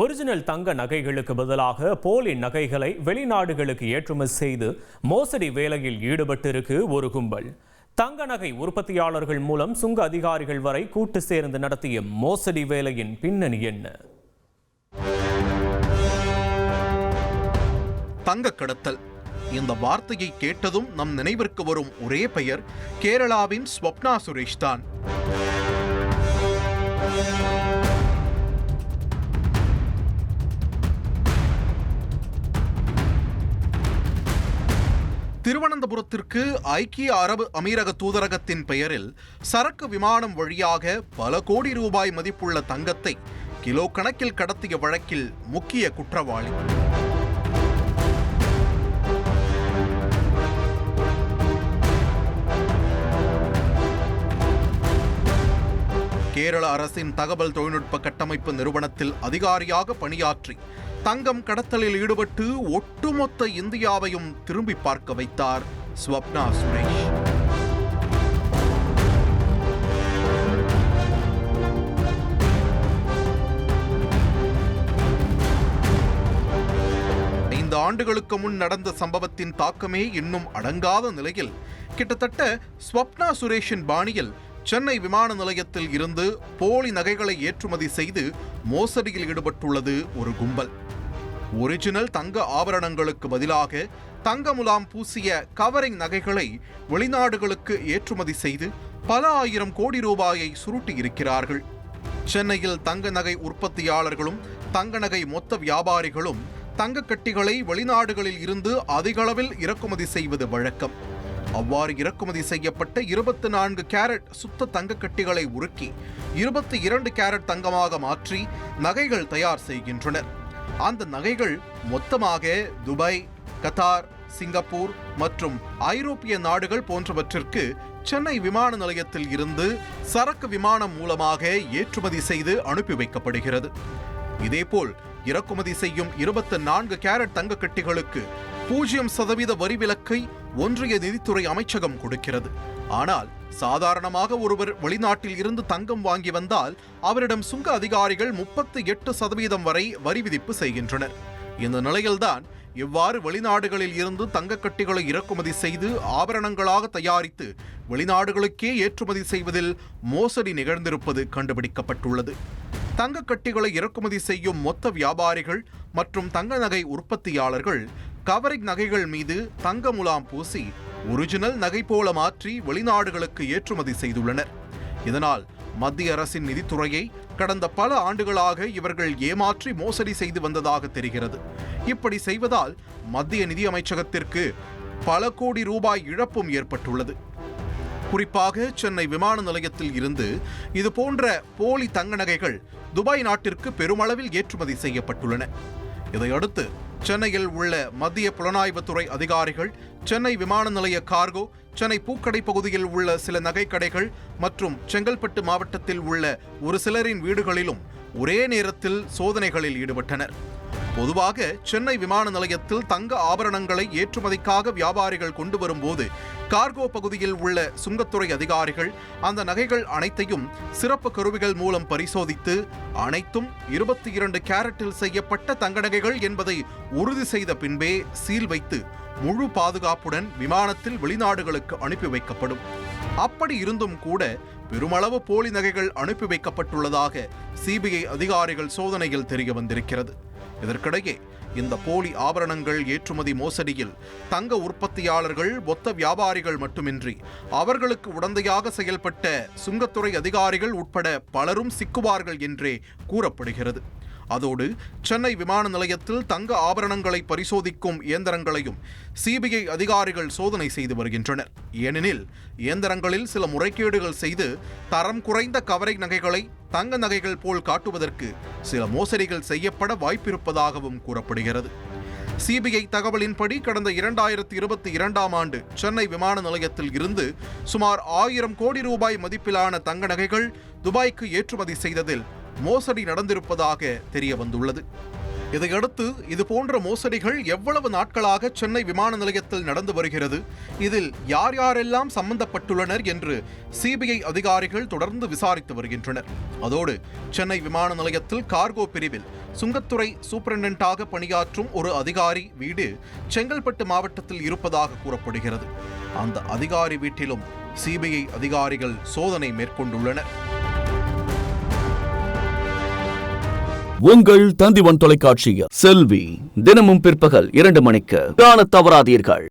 Original தங்க நகைகளுக்கு பதிலாக போலி நகைகளை வெளிநாடுகளுக்கு ஏற்றுமதி செய்து மோசடி வேலையில் ஈடுபட்டிருக்கு ஒரு கும்பல். தங்க நகை உற்பத்தியாளர்கள் மூலம் சுங்க அதிகாரிகள் வரை கூட்டு சேர்ந்து நடத்திய மோசடி வேலையின் பின்னணி என்ன? தங்க கடத்தல். இந்த வார்த்தையை கேட்டதும் நம் நினைவிற்கு வரும் ஒரே பெயர் கேரளாவின் ஸ்வப்னா சுரேஷ் தான் திருவனந்தபுரத்திற்கு ஐக்கிய அரபு அமீரக தூதரகத்தின் பெயரில் சரக்கு விமானம் வழியாக பல கோடி ரூபாய் மதிப்புள்ள தங்கத்தை கிலோ கணக்கில் கடத்திய வழக்கில் முக்கிய குற்றவாளி. கேரள அரசின் தகவல் தொழில்நுட்ப கட்டமைப்பு நிறுவனத்தில் அதிகாரியாக பணியாற்றி தங்கம் கடத்தலில் ஈடுபட்டு ஒட்டுமொத்த இந்தியாவையும் திரும்பி பார்க்க வைத்தார் ஸ்வப்னா சுரேஷ். ஐந்து ஆண்டுகளுக்கு முன் நடந்த சம்பவத்தின் தாக்கமே இன்னும் அடங்காத நிலையில் கிட்டத்தட்ட ஸ்வப்னா சுரேஷின் பாணியில் சென்னை விமான நிலையத்தில் இருந்து போலி நகைகளை ஏற்றுமதி செய்து மோசடியில் ஈடுபட்டுள்ளது ஒரு கும்பல். ஒரிஜினல் தங்க ஆபரணங்களுக்கு பதிலாக தங்க முலாம் பூசிய கவரிங் நகைகளை வெளிநாடுகளுக்கு ஏற்றுமதி செய்து பல ஆயிரம் கோடி ரூபாயை சுருட்டி இருக்கிறார்கள் சென்னையில் தங்க நகை உற்பத்தியாளர்களும் தங்க நகை மொத்த வியாபாரிகளும் தங்க கட்டிகளை வெளிநாடுகளில் இருந்து அதிகளவில் இறக்குமதி செய்வது வழக்கம். அவ்வாறு இறக்குமதி செய்யப்பட்ட இருபத்தி நான்கு கேரட் சுத்த தங்க கட்டிகளை உருக்கி இருபத்தி இரண்டு கேரட் தங்கமாக மாற்றி நகைகள் தயார் செய்கின்றனர். அந்த நகைகள் மொத்தமாக துபாய் கத்தார் சிங்கப்பூர் மற்றும் ஐரோப்பிய நாடுகள் போன்றவற்றிற்கு சென்னை விமான நிலையத்தில் இருந்து சரக்கு விமானம் மூலமாக ஏற்றுமதி செய்து அனுப்பி வைக்கப்படுகிறது. இதேபோல் இறக்குமதி செய்யும் இருபத்தி நான்கு கேரட் தங்க கட்டிகளுக்கு பூஜ்ஜியம் சதவீத வரி விலக்கை ஒன்றிய நிதித்துறை அமைச்சகம் கொடுக்கிறது. ஆனால் சாதாரணமாக ஒருவர் வெளிநாட்டில் இருந்து தங்கம் வாங்கி வந்தால் அவரிடம் சுங்க அதிகாரிகள் முப்பத்தி எட்டு சதவீதம் வரை வரி விதிப்பு செய்கின்றனர். இந்த நிலையில்தான் இவ்வாறு வெளிநாடுகளில் இருந்து தங்கக்கட்டிகளை இறக்குமதி செய்து ஆபரணங்களாக தயாரித்து வெளிநாடுகளுக்கே ஏற்றுமதி செய்வதில் மோசடி நிகழ்ந்திருப்பது கண்டுபிடிக்கப்பட்டுள்ளது. தங்கக்கட்டிகளை இறக்குமதி செய்யும் மொத்த வியாபாரிகள் மற்றும் தங்க நகை உற்பத்தியாளர்கள் கவரிங் நகைகள் மீது தங்க முலாம் பூசி ஒரிஜினல் நகை போல மாற்றி வெளிநாடுகளுக்கு ஏற்றுமதி செய்துள்ளனர். இதனால் மத்திய அரசின் நிதித்துறையை கடந்த பல ஆண்டுகளாக இவர்கள் ஏமாற்றி மோசடி செய்து வந்ததாக தெரிகிறது. இப்படி செய்வதால் மத்திய நிதி அமைச்சகத்திற்கு பல கோடி ரூபாய் இழப்பும் ஏற்பட்டுள்ளது. குறிப்பாக சென்னை விமான நிலையத்தில் இருந்து இது போன்ற போலி தங்க நகைகள் துபாய் நாட்டிற்கு பெருமளவில் ஏற்றுமதி செய்யப்பட்டுள்ளன. இதையடுத்து சென்னையில் உள்ள மத்திய புலனாய்வுத்துறை அதிகாரிகள் சென்னை விமான நிலைய கார்கோ சென்னை பூக்கடை பகுதியில் உள்ள சில நகைக்கடைகள் மற்றும் செங்கல்பட்டு மாவட்டத்தில் உள்ள ஒரு சிலரின் வீடுகளிலும் ஒரே நேரத்தில் சோதனைகளில் ஈடுபட்டனர். பொதுவாக சென்னை விமான நிலையத்தில் தங்க ஆபரணங்களை ஏற்றுமதிக்காக வியாபாரிகள் கொண்டு வரும்போது கார்கோ பகுதியில் உள்ள சுங்கத்துறை அதிகாரிகள் அந்த நகைகள் அனைத்தையும் சிறப்பு கருவிகள் மூலம் பரிசோதித்து அனைத்தும் இருபத்தி இரண்டு கேரட்டில் செய்யப்பட்ட தங்க நகைகள் என்பதை உறுதி செய்த பின்பே சீல் வைத்து முழு பாதுகாப்புடன் விமானத்தில் வெளிநாடுகளுக்கு அனுப்பி வைக்கப்படும். அப்படி இருந்தும் கூட பெருமளவு போலி நகைகள் அனுப்பி வைக்கப்பட்டுள்ளதாக சிபிஐ அதிகாரிகள் சோதனையில் தெரிய வந்திருக்கிறது. இதற்கிடையே இந்த போலி ஆபரணங்கள் ஏற்றுமதி மோசடியில் தங்க உற்பத்தியாளர்கள் மொத்த வியாபாரிகள் மட்டுமின்றி அவர்களுக்கு உடந்தையாக செயல்பட்ட சுங்கத்துறை அதிகாரிகள் உட்பட பலரும் சிக்குவார்கள் என்றே கூறப்படுகிறது. அதோடு சென்னை விமான நிலையத்தில் தங்க ஆபரணங்களை பரிசோதிக்கும் இயந்திரங்களையும் சிபிஐ அதிகாரிகள் சோதனை செய்து வருகின்றனர். ஏனெனில் இயந்திரங்களில் சில முறைகேடுகள் செய்து தரம் குறைந்த கவரை நகைகளை தங்க நகைகள் போல் காட்டுவதற்கு சில மோசடிகள் செய்யப்பட வாய்ப்பிருப்பதாகவும் கூறப்படுகிறது. சிபிஐ தகவலின்படி கடந்த இரண்டாயிரத்தி இருபத்தி இரண்டாம் ஆண்டு சென்னை விமான நிலையத்தில் இருந்து சுமார் ஆயிரம் கோடி ரூபாய் மதிப்பிலான தங்க நகைகள் துபாய்க்கு ஏற்றுமதி செய்ததில் மோசடி நடந்திருப்பதாக தெரிய வந்துள்ளது. இதையடுத்து இது போன்ற மோசடிகள் எவ்வளவு நாட்களாக சென்னை விமான நிலையத்தில் நடந்து வருகிறது இதில் யார் யாரெல்லாம் சம்பந்தப்பட்டுள்ளனர் என்று சிபிஐ அதிகாரிகள் தொடர்ந்து விசாரித்து வருகின்றனர். அதோடு சென்னை விமான நிலையத்தில் கார்கோ பிரிவில் சுங்கத்துறை சூப்பரண்டாக பணியாற்றும் ஒரு அதிகாரி வீடு செங்கல்பட்டு மாவட்டத்தில் இருப்பதாக கூறப்படுகிறது. அந்த அதிகாரி வீட்டிலும் சிபிஐ அதிகாரிகள் சோதனை மேற்கொண்டுள்ளனர். உங்கள் தந்திவன் தொலைக்காட்சியில் செல்வி தினமும் பிற்பகல் இரண்டு மணிக்கு காண தவறாதீர்கள்.